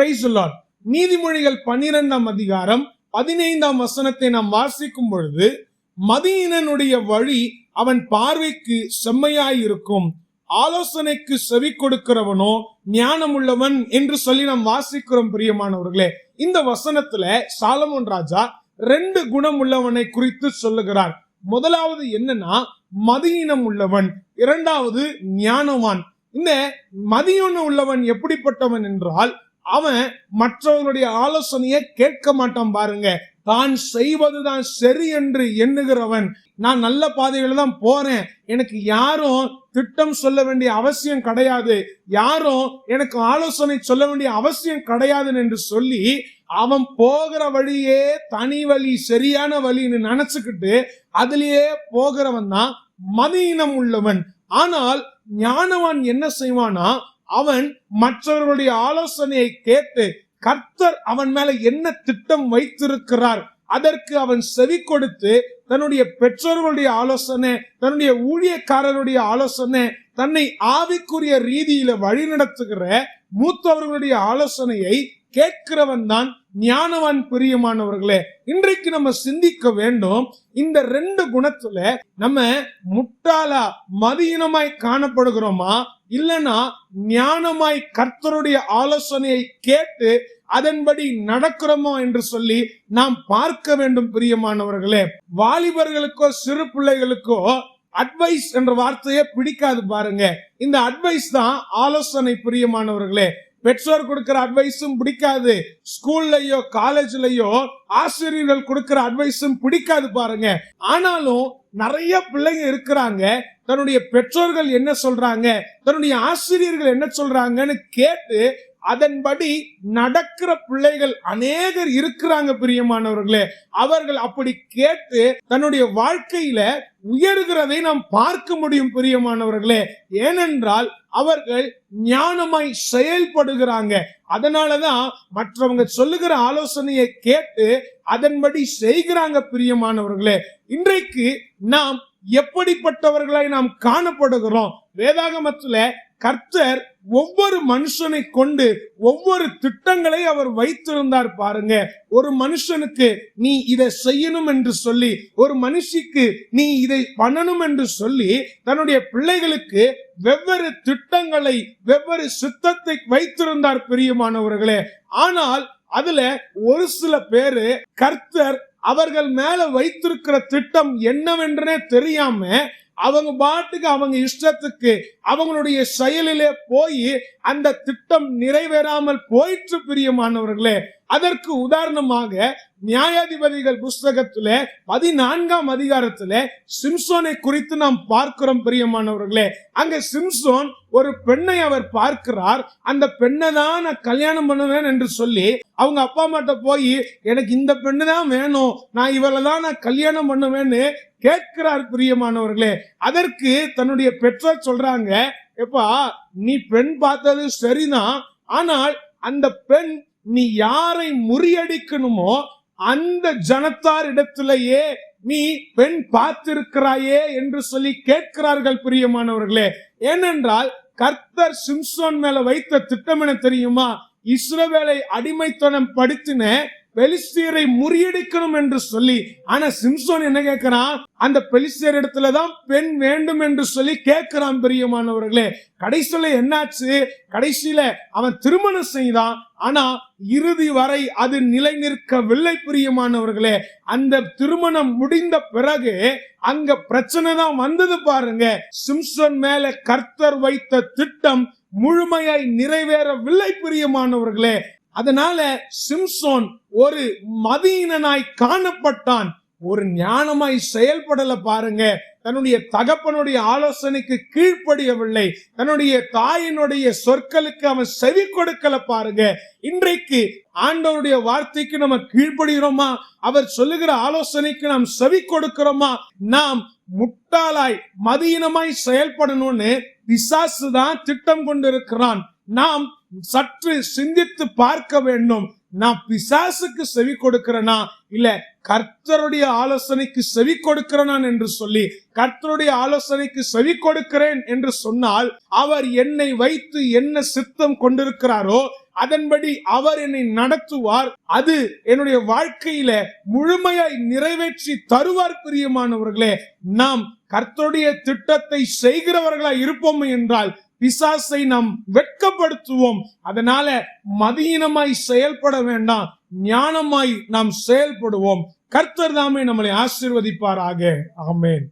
Price Lord நீதிமொழிகள் பன்னிரெண்டாம் அதிகாரம் பதினைந்தாம் வசனத்தை நாம் வாசிக்கும் பொழுது மதியினனுடைய வழி அவன் பார்வைக்கு செம்மையாயிருக்கும். ஆலோசனைக்கு செவி கொடுக்கிறவனோ ஞானம் உள்ளவன் என்று சொல்லி நாம் வாசிக்கிறோம் பிரியமானவர்களே. இந்த வசனத்துல சாலமோன் ராஜா ரெண்டு குணம் உள்ளவனை குறித்து சொல்லுகிறார். முதலாவது என்னன்னா மதியினம் உள்ளவன் இரண்டாவது ஞானவான். இந்த மதியினம் உள்ளவன் எப்படிப்பட்டவன் என்றால் அவன் மற்றவர்களுடைய ஆலோசனையை கேட்க மாட்டான் பாருங்க. தான் செய்வதுதான் சரி என்று எண்ணுகிறவன் நான் நல்ல பாதையில தான் போறேன். எனக்கு யாரும் திட்டம் சொல்ல வேண்டிய அவசியம் கிடையாது. யாரும் எனக்கு ஆலோசனை சொல்ல வேண்டிய அவசியம் கிடையாது என்று சொல்லி அவன் போகிற வழியே தனி வழி சரியான வழின்னு நினைச்சுக்கிட்டு அதுலயே போகிறவன் தான் மதியினம் உள்ளவன். ஆனால் ஞானவான் என்ன செய்வானா அவன் மற்றவர்களுடைய ஆலோசனையை கேட்டு கர்த்தர் அவன் மேல என்ன திட்டம் வைத்திருக்கிறார் அதற்கு அவன் செவி கொடுத்து தன்னுடைய பெற்றோர்களுடைய ஆலோசனை தன்னுடைய ஊழியக்காரருடைய ஆலோசனை தன்னை ஆவிக்குரிய ரீதியில வழிநடத்துகிற மூத்தவர்களுடைய ஆலோசனையை கேட்கிறவன் தான் ஞானவான் பிரியமானவர்களே. இன்றைக்கு நம்ம சிந்திக்க வேண்டும் இந்த ரெண்டு குணத்துல நம்ம முட்டாளா மதியினமாய் காணப்படுகிறோமா? இல்லனா ஞானமாய் கர்த்தருடைய ஆலோசனையை கேட்டு அதன்படி நடக்கிறோமோ என்று சொல்லி நாம் பார்க்க வேண்டும் பிரியமானவர்களே. வாலிபர்களுக்கோ சிறு பிள்ளைகளுக்கோ அட்வைஸ் என்ற வார்த்தையே பிடிக்காது பாருங்க. இந்த அட்வைஸ் தான் ஆலோசனை பிரியமானவர்களே. பெற்றோர் கொடுக்கிற அட்வைஸும் பிடிக்காது. ஸ்கூல்லையோ காலேஜ்லயோ ஆசிரியர்கள் கொடுக்கிற அட்வைஸும் பிடிக்காது பாருங்க. ஆனாலும் நிறைய பிள்ளைங்க இருக்கிறாங்க. தன்னுடைய பெற்றோர்கள் என்ன சொல்றாங்க? தன்னுடைய ஆசிரியர்கள் என்ன சொல்றாங்கன்னு கேட்டு அதன்படி நடக்கிற பிள்ளைகள் அநேகர் இருக்கிறாங்க பிரியமானவர்களே. அவர்கள் அப்படி கேட்டு தன்னுடைய வாழ்க்கையில உயர்கிறதை நாம் பார்க்க முடியும் பிரியமானவர்களே. ஏனென்றால் அவர்கள் ஞானமாய் செயல்படுகிறாங்க. அதனாலதான் மற்றவங்க சொல்லுகிற ஆலோசனையை கேட்டு அதன்படி செய்கிறாங்க பிரியமானவர்களே. இன்றைக்கு நாம் எப்படிப்பட்டவர்களாய் நாம் காணப்படுகிறோம்? வேதாகமத்துல கர்த்தர் ஒவ்வொரு மனுஷனை கொண்டு ஒவ்வொரு திட்டங்களை அவர் வைத்திருந்தார் பாருங்க. ஒரு மனுஷனுக்கு நீ இதை செய்யணும் என்று சொல்லி ஒரு மனுஷிக்கு நீ இதை பண்ணணும் என்று சொல்லி தன்னுடைய பிள்ளைகளுக்கு வெவ்வேறு திட்டங்களை வெவ்வேறு சித்தத்தை வைத்திருந்தார் பிரியமானவர்களே. ஆனால் அதுல ஒரு சில பேரு கர்த்தர் அவர்கள் மேல வைத்திருக்கிற திட்டம் என்னவென்றே தெரியாம அவங்க பாட்டுக்கு அவங்க இஷ்டத்துக்கு அவங்களுடைய செயலிலே போய் அந்த திட்டம் நிறைவேறாமல் போயிற்று பிரியமானவர்களே. அதற்கு உதாரணமாக நியாயாதிபதிகள் புஸ்தகத்துல பதினான்காம் அதிகாரத்துல சிம்சோனை குறித்து நாம் பார்க்கிறோம் பிரியமானவர்களே. அங்க சிம்சோன் ஒரு பெண்ணை அவர் பார்க்கிறார். அந்த பெண்ணை தான் நான் கல்யாணம் பண்ணுவேன் என்று சொல்லி அவங்க அப்பா அம்மாட்ட போய் எனக்கு இந்த பெண்ணு தான் வேணும். நான் இவளை தான் நான் கல்யாணம் பண்ணுவேன்னு கேட்கிறார் பிரியமானவர்களே. அதற்கு தன்னுடைய பெற்றோர் சொல்றாங்க எப்பா நீ பெண் பார்த்தது சரிதான். ஆனால் அந்த பெண் நீ யாரை முறியடிக்கணுமோ அந்த ஜனத்தார் இடத்திலேயே நீ பெண் பார்த்திருக்கிறாயே என்று சொல்லி கேட்கிறார்கள் பிரியமானவர்களே. ஏனென்றால் கர்த்தர் சிம்சோன் மேல வைத்த திட்டம் என தெரியுமா? இஸ்ரவேலை அடிமைத்தனம் படுத்தின பெலிஸ்தியரை முறியடிக்கணும் என்று சொல்லி ஆனா சிம்சோன் என்ன கேட்கிறான்? அந்த பெலிஸ்தியர் இடத்துல தான் பெண் வேண்டும் என்று சொல்லி கேட்கிறான் பிரியமானவர்களே. கடைசியில என்னாச்சு? கடைசியில அவன் திருமணம் செய்தான். ஆனா இறுதி வரை அது நிலை நிற்கவில்லை பிரியமானவர்களே. அந்த திருமணம் முடிந்த பிறகு அங்க பிரச்சனை தான் வந்தது பாருங்க. சிம்சன் மேல கர்த்தர் வைத்த திட்டம் முழுமையாய் நிறைவேறவில்லை பிரியமானவர்களே. அதனால சிம்சோன் ஒரு மதியினனாய் காணப்பட்டான். ஒரு ஞானமாய் செயல்படல பாருங்க. தன்னுடைய தகப்பனுடைய ஆலோசனைக்கு கீழ்ப்படியவில்லை. தன்னுடைய தாயினுடைய சொற்களுக்கு அவன் செவி கொடுக்கல பாருங்க. இன்றைக்கு ஆண்டவருடைய வார்த்தைக்கு நம்ம கீழ்ப்படுகிறோமா? அவர் சொல்லுகிற ஆலோசனைக்கு நாம் செவி கொடுக்கிறோமா? நாம் முட்டாளாய் மதியினமாய் செயல்படணும்னு பிசாசு தான் திட்டம் கொண்டிருக்கிறான். நாம் சற்று சிந்தித்து பார்க்க வேண்டும். நான் பிசாசுக்கு செவி கொடுக்கிறேனா? இல்ல கர்த்தருடைய ஆலோசனைக்கு செவி கொடுக்கிறனான் என்று சொல்லி கர்த்தருடைய ஆலோசனைக்கு செவி கொடுக்கிறேன் என்று சொன்னால் அவர் என்னை வைத்து என்ன சித்தம் கொண்டிருக்கிறாரோ அதன்படி அவர் என்னை நடத்துவார். அது என்னுடைய வாழ்க்கையில முழுமையாய் நிறைவேற்றி தருவார் பிரியமானவர்களே. நாம் கர்த்தருடைய திட்டத்தை செய்கிறவர்களாய் இருப்போம் என்றால் பிசாசை நாம் வெட்கப்படுத்துவோம். அதனால மதியினமாய் செயல்பட வேண்டாம். ஞானமாய் நாம் செயல்படுவோம். கர்த்தர் தாமே நம்மளை ஆசீர்வதிப்பாராக. ஆமேன்.